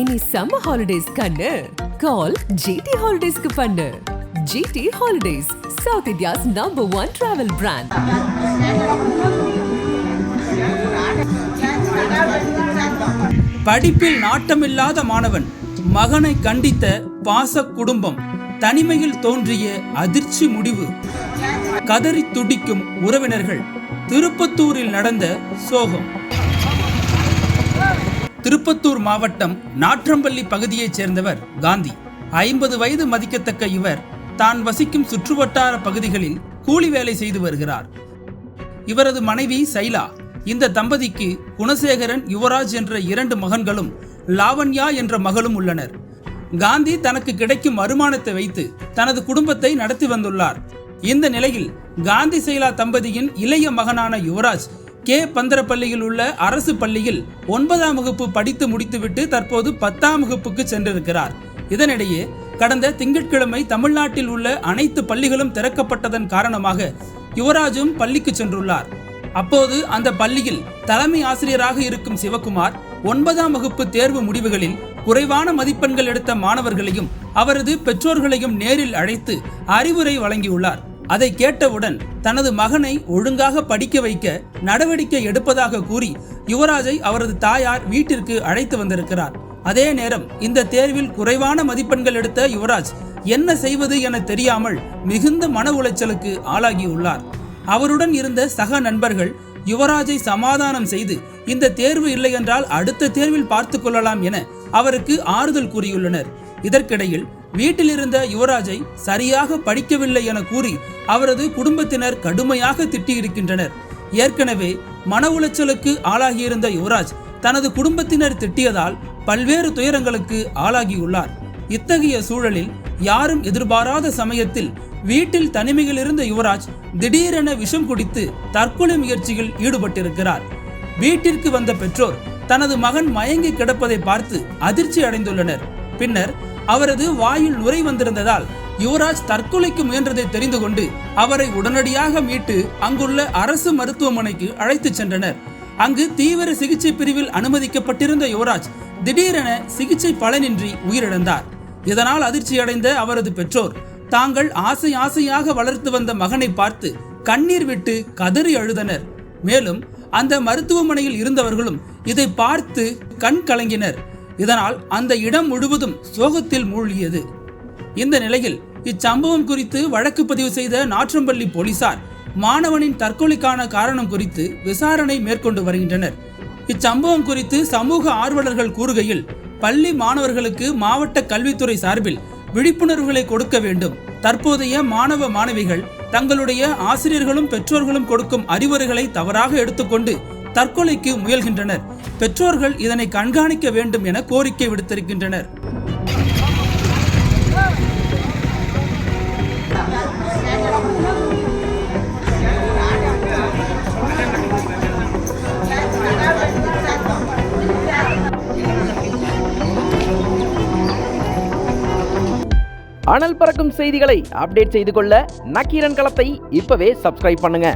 இனி summer holidays கண்ணு. கால் GT ஹாலிடேஸ்க்கு பண்ணு. GT holidays south India's number one travel brand படிப்பில் நாட்டமில்லாத மாணவன் மகனை கண்டித்த பாச குடும்பம் தனிமையில் தோன்றிய அதிர்ச்சி முடிவு. கதறி துடிக்கும் உறவினர்கள் திருப்பத்தூரில் நடந்த சோகம். திருப்பத்தூர் மாவட்டம் நாற்றம்பள்ளி பகுதியைச் சேர்ந்தவர் காந்தி. ஐம்பது வயது மதிக்கத்தக்க இவர் தான் வசிக்கும் சுற்றுவட்டார பகுதிகளில் கூலி வேலை செய்து வருகிறார். இவரது மனைவி சைலா இந்த தம்பதிக்கு குணசேகரன் யுவராஜ் என்ற இரண்டு மகன்களும் லாவண்யா என்ற மகளும் உள்ளனர். காந்தி தனக்கு கிடைக்கும் வருமானத்தை வைத்து தனது குடும்பத்தை நடத்தி வந்துள்ளார். இந்த நிலையில் காந்தி சைலா தம்பதியின் இளைய மகனான யுவராஜ் கே. பந்தரப்பள்ளியில் உள்ள அரசு பள்ளியில் ஒன்பதாம் வகுப்பு படித்து முடித்துவிட்டு தற்போது பத்தாம் வகுப்புக்கு சென்றிருக்கிறார். இதனிடையே கடந்த திங்கட்கிழமை தமிழ்நாட்டில் உள்ள அனைத்து பள்ளிகளும் திறக்கப்பட்டதன் காரணமாக யுவராஜும் பள்ளிக்கு சென்றுள்ளார். அப்போது அந்த பள்ளியில் தலைமை ஆசிரியராக இருக்கும் சிவகுமார் ஒன்பதாம் வகுப்பு தேர்வு முடிவுகளில் குறைவான மதிப்பெண்கள் எடுத்த மாணவர்களையும் அவரது பெற்றோர்களையும் நேரில் அழைத்து அறிவுரை வழங்கியுள்ளார். அதை கேட்டவுடன் தனது மகனை ஒழுங்காக படிக்க வைக்க நடவடிக்கை எடுப்பதாக கூறி யுவராஜை அவரது தாயார் வீட்டிற்கு அழைத்து வந்திருக்கிறார். அதே நேரம் இந்த தேர்வில் குறைவான மதிப்பெண்கள் எடுத்த யுவராஜ் என்ன செய்வது என தெரியாமல் மிகுந்த மன உளைச்சலுக்கு ஆளாகியுள்ளார். அவருடன் இருந்த சக நண்பர்கள் யுவராஜை சமாதானம் செய்து இந்த தேர்வு இல்லையென்றால் அடுத்த தேர்வில் பார்த்து கொள்ளலாம் என அவருக்கு ஆறுதல் கூறியுள்ளனர். இதற்கிடையில் வீட்டில் இருந்த யுவராஜை சரியாக படிக்கவில்லை என கூறி அவரது குடும்பத்தினர் கடுமையாக திட்டியிருக்கின்றனர். ஏற்கனவே மன உளைச்சலுக்கு ஆளாகியிருந்த யுவராஜ் தனது குடும்பத்தினர் திட்டியதால் பல்வேறு துயரங்களுக்கு ஆளாகியுள்ளார். இத்தகைய சூழலில் யாரும் எதிர்பாராத சமயத்தில் வீட்டில் தனிமையில் இருந்த யுவராஜ் திடீரென விஷம் குடித்து தற்கொலை முயற்சியில் ஈடுபட்டிருக்கிறார். வீட்டிற்கு வந்த பெற்றோர் தனது மகன் மயங்கி கிடப்பதை பார்த்து அதிர்ச்சி அடைந்துள்ளனர் பின்னர் அவரது வாயில் நுரை வந்திருந்ததால் யுவராஜ் தற்கொலைக்கு முயன்றதை தெரிந்து கொண்டு அவரை உடனடியாக மீட்டு அங்குள்ள அரசு மருத்துவமனைக்கு அழைத்துச் சென்றனர். அங்கு தீவிர சிகிச்சை பிரிவில் அனுமதிக்கப்பட்டிருந்த யுவராஜ் திடீரென சிகிச்சை பலனின்றி உயிரிழந்தார். இதனால் அதிர்ச்சியடைந்த அவரது பெற்றோர் தாங்கள் ஆசை ஆசையாக வளர்த்து வந்த மகனை பார்த்து கண்ணீர் விட்டு கதறி அழுதனர். மேலும் அந்த மருத்துவமனையில் இருந்தவர்களும் இதை பார்த்து கண் கலங்கினர். இதனால் அந்த இடம் முழுவதும் சோகத்தில் மூழ்கியது. இந்த நிலையில் இச்சம்பவம் குறித்து வழக்கு பதிவு செய்த நாற்றம்பள்ளி போலீசார் மாணவனின் தற்கொலைக்கான காரணம் குறித்து விசாரணை மேற்கொண்டு வருகின்றனர். இச்சம்பவம் குறித்து சமூக ஆர்வலர்கள் கூறுகையில் பள்ளி மாணவர்களுக்கு மாவட்ட கல்வித்துறை சார்பில் விழிப்புணர்வுகளை கொடுக்க வேண்டும். தற்போதைய மாணவ மாணவிகள் தங்களுடைய ஆசிரியர்களும் பெற்றோர்களும் கொடுக்கும் அறிவுரைகளை தவறாக எடுத்துக்கொண்டு தற்கொலைக்கு முயல்கின்றனர். பெற்றோர்கள் இதனை கண்காணிக்க வேண்டும் என கோரிக்கை விடுத்திருக்கின்றனர். அனல் பறக்கும் செய்திகளை அப்டேட் செய்து கொள்ள நக்கீரன் களத்தை இப்பவே சப்ஸ்கிரைப் பண்ணுங்க.